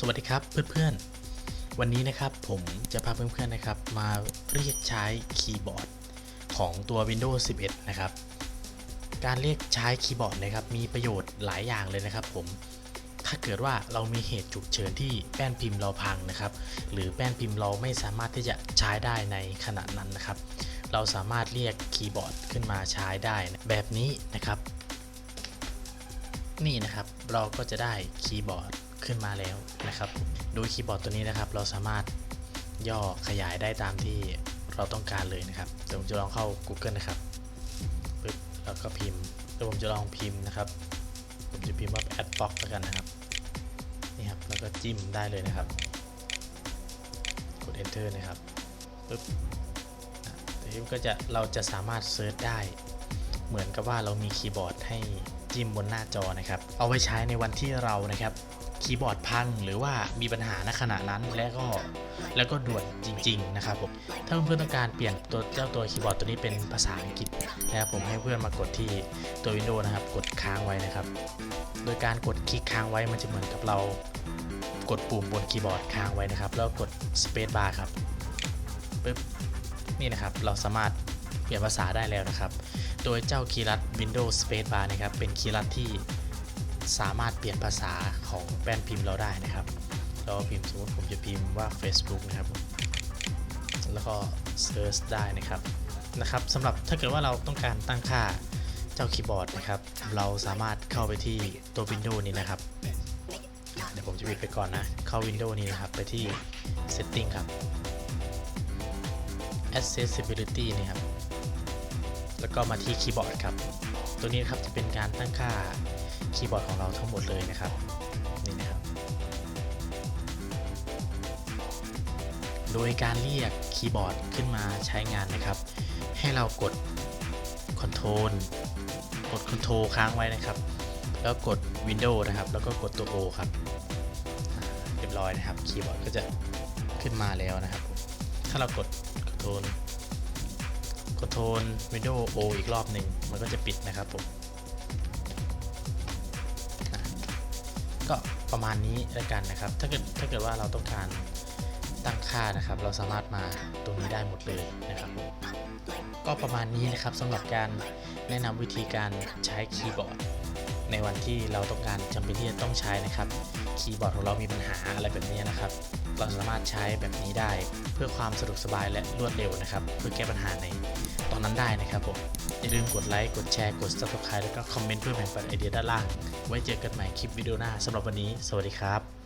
สวัสดีครับเพื่อนๆ วันนี้นะครับผมจะพาเพื่อนๆนะครับ มาเรียกใช้คีย์บอร์ดของตัว Windows 11 นะครับ การเรียกใช้คีย์บอร์ดนะครับมีประโยชน์หลายอย่างเลยนะครับผมถ้าเกิดว่าเรามีเหตุฉุกเฉินที่แป้นพิมพ์เราพังนะครับ หรือแป้นพิมพ์เราไม่สามารถที่จะใช้ได้ในขณะนั้นนะครับ เราสามารถเรียกคีย์บอร์ดขึ้นมาใช้ได้แบบนี้นะครับ นี่นะครับเราก็จะได้คีย์บอร์ด ขึ้นมาแล้วนะครับ โดยคีย์บอร์ดตัวนี้นะครับ เราสามารถย่อขยายได้ตามที่เราต้องการเลยนะครับเดี๋ยวผมจะลองเข้า Google นะครับปึ๊บแล้วก็พิมพ์เดี๋ยวผมจะลองพิมพ์นะครับ ผมจะพิมพ์ว่า adblock แล้วกันนะครับนี่ครับแล้วก็จิ้มได้เลยนะครับกด enter นะครับปึ๊บทีนี้ก็จะเราจะสามารถเซิร์ชได้ เหมือนกับว่าเรามีคีย์บอร์ดให้ จิ้มบนหน้าจอนะครับ เอาไว้ใช้ในวันที่เรานะครับคีย์บอร์ดพังหรือว่ามีปัญหาณขณะนั้นแล้วก็แล้วก็ด่วนจริง ๆ นะครับผมถ้าเพื่อนๆต้องการเปลี่ยนตัวเจ้าตัวคีย์บอร์ดตัวนี้เป็นภาษาอังกฤษนะครับผมให้เพื่อนมากดที่ตัว Windows นะครับ กดค้างไว้นะครับ โดยการกดคลิกค้างไว้มันจะเหมือนกับเรากดปุ่มบนคีย์บอร์ดค้างไว้นะครับ แล้วกด Space Bar ครับปึ๊บนี่นะครับเราสามารถเปลี่ยนภาษาได้แล้วนะครับ โดยเจ้าคีย์ลัด Windows Space Bar นะครับ เป็นคีย์ลัดที่สามารถเปลี่ยนภาษาของแป้นพิมพ์เราได้นะครับ เราพิมพ์สมมติผมจะพิมพ์ว่า Facebook นะครับ แล้วก็ Search ได้นะครับนะครับสำหรับถ้าเกิดว่าเราต้องการตั้งค่าเจ้าคีย์บอร์ดนะครับ เราสามารถเข้าไปที่ตัว Windows นี้นะครับ เดี๋ยวผมจะปิดไปก่อนนะ เข้า Windows นี้นะครับ ไปที่ Setting ครับ Accessibility นี่ครับ แล้วก็มาที่คีย์บอร์ดครับ ตัวนี้นครับจะเป็นการตั้งค่าคีย์บอร์ดของเราทั้งหมดเลยนะครับนี่นะครับ โดยการเรียกคีย์บอร์ดขึ้นมาใช้งานนะครับ ให้เรากด Ctrl กด Ctrl ค้างไว้นะครับ แล้วกด Windows นะครับ แล้วก็กดตัว O ครับเรียบร้อยนะครับคีย์บอร์ดก็จะขึ้นมาแล้วนะครับ ถ้าเรากด Ctrl กดโทน Windows O อีกรอบหนึ่งมันก็จะปิดนะครับผมก็ประมาณนี้แล้วกันนะครับ ถ้าเกิดถ้าเกิดว่าเราต้องการตั้งค่านะครับ เราสามารถมาตรงนี้ได้หมดเลยนะครับ ก็ประมาณนี้นะครับสำหรับการแนะนำวิธีการใช้คีย์บอร์ด ในวันที่เราต้องการจำเป็นที่จะต้องใช้นะครับ คีย์บอร์ดของเรามีปัญหาอะไรแบบนี้นะครับ เราสามารถใช้แบบนี้ได้ เพื่อความสะดวกสบายและรวดเร็วนะครับ เพื่อแก้ปัญหาในตอนนั้นได้นะครับผม อย่าลืมกดไลค์ กดแชร์ กด subscribe แล้วก็คอมเมนต์เพื่อแบ่งปันไอเดียด้านล่าง ไว้เจอกันใหม่คลิปวิดีโอหน้าสำหรับวันนี้ สวัสดีครับ